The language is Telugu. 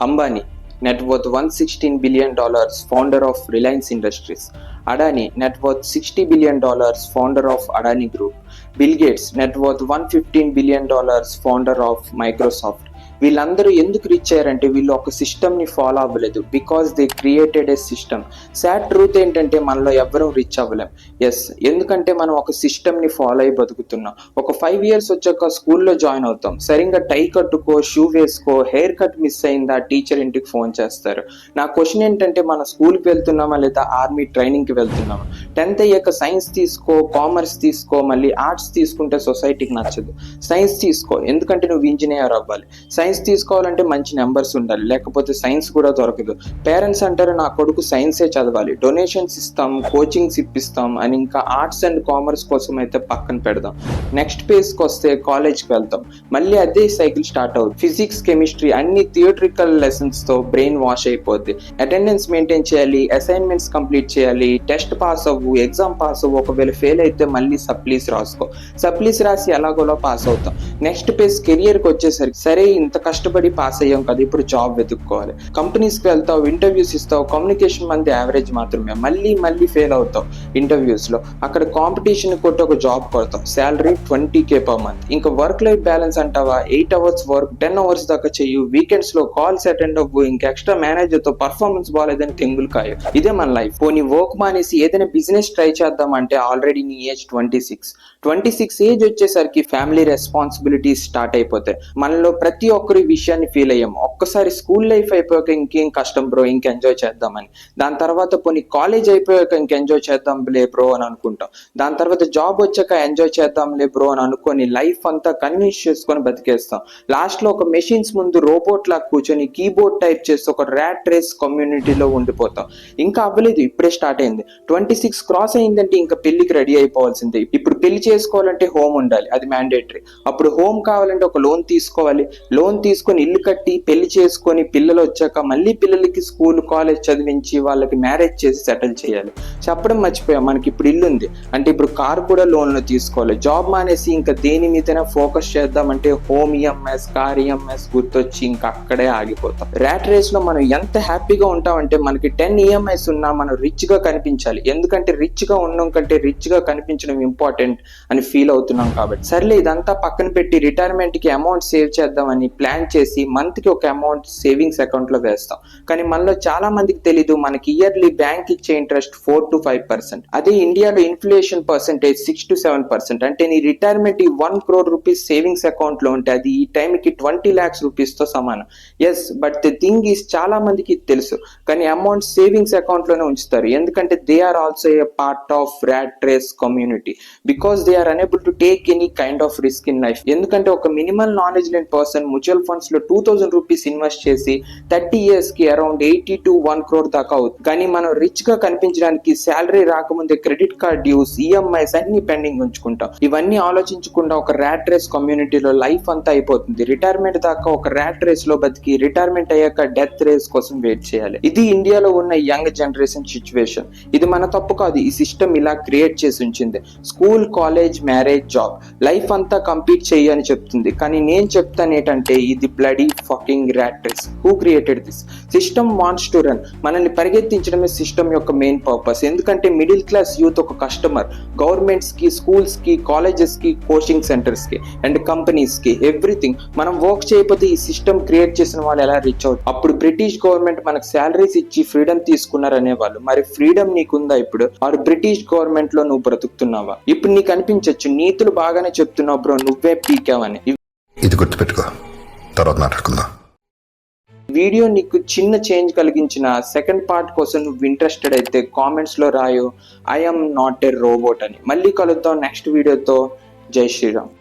Ambani, net worth 116 billion dollars, founder of Reliance Industries. Adani, net worth 60 billion dollars, founder of Adani Group. Bill Gates, net worth 115 billion dollars, founder of Microsoft. వీళ్ళందరూ ఎందుకు రీచ్ అయ్యారంటే వీళ్ళు ఒక సిస్టమ్ని ఫాలో అవ్వలేదు. Because they created a system sad truth ఏంటంటే మనలో ఎవరూ రీచ్ అవ్వలేం. ఎస్ ఎందుకంటే మనం ఒక సిస్టమ్ని ఫాలో అయి బతుకుతున్నాం. ఒక ఫైవ్ ఇయర్స్ వచ్చాక స్కూల్లో జాయిన్ అవుతాం. సరిగ్గా టై కట్టుకో షూ వేసుకో హెయిర్ కట్ మిస్ అయిందా టీచర్ ఇంటికి ఫోన్ చేస్తారు. నా క్వశ్చన్ ఏంటంటే మన స్కూల్కి వెళ్తున్నామా లేదా ఆర్మీ ట్రైనింగ్కి వెళ్తున్నామా? టెన్త్ అయ్యాక సైన్స్ తీసుకో కామర్స్ తీసుకో మళ్ళీ ఆర్ట్స్ తీసుకుంటే సొసైటీకి నచ్చదు. సైన్స్ తీసుకో. ఎందుకంటే నువ్వు ఇంజనీర్ అవ్వాలి. సైన్స్ సైన్స్ తీసుకోవాలంటే మంచి నెంబర్స్ ఉండాలి. లేకపోతే సైన్స్ కూడా దొరకదు. పేరెంట్స్ అంటారు నా కొడుకు సైన్సే చదవాలి. డొనేషన్స్ ఇస్తాం కోచింగ్స్ ఇప్పిస్తాం అని ఇంకా ఆర్ట్స్ అండ్ కామర్స్ కోసం అయితే పక్కన పెడదాం. నెక్స్ట్ పేజ్కి వస్తే కాలేజ్కి వెళ్తాం. మళ్ళీ అదే సైకిల్ స్టార్ట్ అవుతుంది ఫిజిక్స్ కెమిస్ట్రీ అన్ని థియోట్రికల్ లెసన్స్తో బ్రెయిన్ వాష్ అయిపోద్ది. అటెండెన్స్ మెయింటైన్ చేయాలి అసైన్మెంట్స్ కంప్లీట్ చేయాలి టెస్ట్ పాస్ అవ్వు ఎగ్జామ్ పాస్ అవ్వు ఒకవేళ ఫెయిల్ అయితే మళ్ళీ సప్లీస్ రాసుకో. సప్లీస్ రాసి ఎలాగోలో పాస్ అవుతాం. నెక్స్ట్ పేజ్ కెరియర్కి వచ్చేసరికి సరే ఇంత కష్టపడి పాస్ అయ్యాం కదా ఇప్పుడు జాబ్ వెతుక్కోవాలి. కంపెనీస్కి వెళ్తావు ఇంటర్వ్యూస్ ఇస్తావు కమ్యూనికేషన్ మంది యావరేజ్ మాత్రమే. మళ్ళీ మళ్ళీ ఫెయిల్ అవుతావు ఇంటర్వ్యూస్లో అక్కడ కాంపిటీషన్ కొట్టి ఒక జాబ్ కొడతావు. Salary twenty K per month ఇంకా వర్క్ లైఫ్ బ్యాలెన్స్ అంటావా? Eight hours work ten hours దాకా చెయ్యు. వీకెండ్స్లో కాల్స్ అటెండ్ అవ్వు. ఇంకా ఎక్స్ట్రా మేనేజర్తో పర్ఫార్మెన్స్ బాగాలేదని తెంగులు కాయ ఇదే మన లైఫ్ పోనీ వర్క్ మానేసి ఏదైనా బిజినెస్ ట్రై చేద్దాం అంటే ఆల్రెడీ నీ age twenty six twenty six age వచ్చేసరికి ఫ్యామిలీ రెస్పాన్సిబిలిటీస్ స్టార్ట్ అయిపోతాయి. మనలో ప్రతి ఒక్క ఒక్కరి విషయాన్ని ఫీల్ అయ్యాము. ఒక్కసారి స్కూల్ లైఫ్ అయిపోయాక ఇంకేం కష్టం బ్రో ఇంక ఎంజాయ్ చేద్దామని. దాని తర్వాత పోనీ కాలేజ్ అయిపోయాక ఇంక ఎంజాయ్ చేద్దాం లే బ్రో అని అనుకుంటాం. దాని తర్వాత జాబ్ వచ్చాక ఎంజాయ్ చేద్దాం లే బ్రో అని అనుకొని లైఫ్ అంతా కన్విన్స్ చేసుకొని బతికేస్తాం. లాస్ట్లో ఒక మెషిన్స్ ముందు రోబోట్ లా కూర్చొని కీబోర్డ్ టైప్ చేసి ఒక ర్యాట్ రేస్ కమ్యూనిటీలో ఉండిపోతాం. ఇంకా అవ్వలేదు ఇప్పుడే స్టార్ట్ అయింది. ట్వంటీ సిక్స్ క్రాస్ అయిందంటే ఇంకా పెళ్ళికి రెడీ అయిపోవాల్సిందే. ఇప్పుడు పెళ్ళి చేసుకోవాలంటే హోమ్ ఉండాలి అది మ్యాండేటరీ అప్పుడు హోమ్ కావాలంటే ఒక లోన్ తీసుకోవాలి. లోన్ తీసుకొని ఇల్లు కట్టి పెళ్ళి చేసుకొని పిల్లలు వచ్చాక మళ్ళీ పిల్లలకి స్కూల్ కాలేజ్ చదివించి వాళ్ళకి మ్యారేజ్ చేసి సెటిల్ చేయాలి. చెప్పడం మర్చిపోయాం. మనకి ఇప్పుడు ఇల్లు ఉంది. అంటే ఇప్పుడు కార్ కూడా లోన్లో తీసుకోవాలి. జాబ్ మానేసి ఇంకా దేని మీదైనా ఫోకస్ చేద్దామంటే హోమ్ ఈఎంఎస్ కార్ ఈఎంఎస్ గుర్తొచ్చి ఇంకా అక్కడే ఆగిపోతాం. ర్యాట్ రేస్లో మనం ఎంత హ్యాపీగా ఉంటామంటే మనకి టెన్ ఈఎంఐస్ ఉన్నా మనం రిచ్గా కనిపించాలి. ఎందుకంటే రిచ్గా ఉండడం కంటే రిచ్గా కనిపించడం ఇంపార్టెంట్ అని ఫీల్ అవుతున్నాం కాబట్టి. సర్లే ఇదంతా పక్కన పెట్టి రిటైర్మెంట్కి అమౌంట్ సేవ్ చేద్దామని ప్లాన్ చేసి మంత్కి ఒక అమౌంట్ సేవింగ్స్ అకౌంట్లో వేస్తాం. కానీ మనలో చాలా మందికి తెలీదు మనకి ఇయర్లీ బ్యాంక్ ఇచ్చే interest four to five percent అదే ఇండియాలో inflation percentage six to seven percent అంటే నీ రిటైర్మెంట్ ఈ వన్ క్రోర్ రూపీస్ సేవింగ్స్ అకౌంట్లో ఉంటే అది ఈ టైం కి ట్వంటీ లాక్స్ రూపీస్తో సమానం. Yes but the thing is చాలా మందికి తెలుసు. కానీ అమౌంట్ సేవింగ్స్ అకౌంట్లోనే ఉంచుతారు. ఎందుకంటే they are also a part of rat race community because they are unable to take any kind of risk in life ఎందుకంటే ఒక మినిమల్ నాలెడ్జ్ లేని పర్సన్ మ్యూచువల్ ఫండ్స్లో టూ థౌసండ్ రూపీస్ ఇన్వెస్ట్ చేసి థర్టీ ఇయర్స్కి around eighty to one crore దాకా అవుతుంది. కానీ మనం రిచ్గా కనిపించడానికి శాలరీ రాకముందే క్రెడిట్ కార్డ్ డ్యూస్ ఈఎంఐస్ అన్ని పెండింగ్ ఉంచుకుంటాం. ఇవన్నీ ఆలోచించకుండా ఒక ర్యాట్ రేస్ కమ్యూనిటీలో లైఫ్ అంతా అయిపోతుంది. రిటైర్మెంట్ దాకా ఒక ర్యాట్ రేస్లో బతికి రిటైర్మెంట్ అయ్యాక డెత్ రేస్ కోసం వెయిట్ చేయాలి. ఇది ఇండియాలో ఉన్న యంగ్ జనరేషన్ సిచ్యువేషన్ ఇది మన తప్పు కాదు. ఈ సిస్టమ్ ఇలా క్రియేట్ చేసి ఉంచింది. School college marriage job life అంతా కంప్లీట్ చేయని చెప్తుంది. కానీ నేను చెప్తాను ఏంటంటే ఇది bloody fucking rat race who created this system wants to run మనల్ని పరిగెత్తించడమే సిస్టమ్ యొక్క మెయిన్ పర్పస్ ఎందుకంటే మిడిల్ క్లాస్ యూత్ ఒక కస్టమర్ గవర్నమెంట్స్కి స్కూల్స్కి కాలేజెస్కి కోచింగ్ సెంటర్స్కి అండ్ కంపెనీస్కి ఎవ్రీథింగ్ మనం వర్క్ చేయకపోతే ఈ సిస్టమ్ క్రియేట్ చేసిన వాళ్ళు ఎలా రీచ్ అవుతుంది అప్పుడు బ్రిటిష్ గవర్నమెంట్ మనకు శాలరీస్ ఇచ్చి ఫ్రీడమ్ తీసుకున్నారు అనేవాళ్ళు మరి ఫ్రీడమ్ నీకుందా ఇప్పుడు? ఆరు బ్రిటిష్ గవర్నమెంట్లో నువ్వు బ్రతుకుతున్నావా? ఇప్పుడు నీకు అనిపించవచ్చు నీతులు బాగానే చెప్తున్నావు బ్రో నువ్వే పీకావని. ఇది గుర్తుపెట్టుకో. తర్వాత మాట్లాడుకుందాం. వీడియో నీకు చిన్న చేంజ్ కలిగించిన సెకండ్ పార్ట్ కోసం నువ్వు ఇంట్రెస్టెడ్ అయితే కామెంట్స్లో రాయు ఐఎమ్ నాట్ ఏ రోబోట్ అని. మళ్ళీ కలుద్దాం నెక్స్ట్ వీడియోతో జై శ్రీరామ్.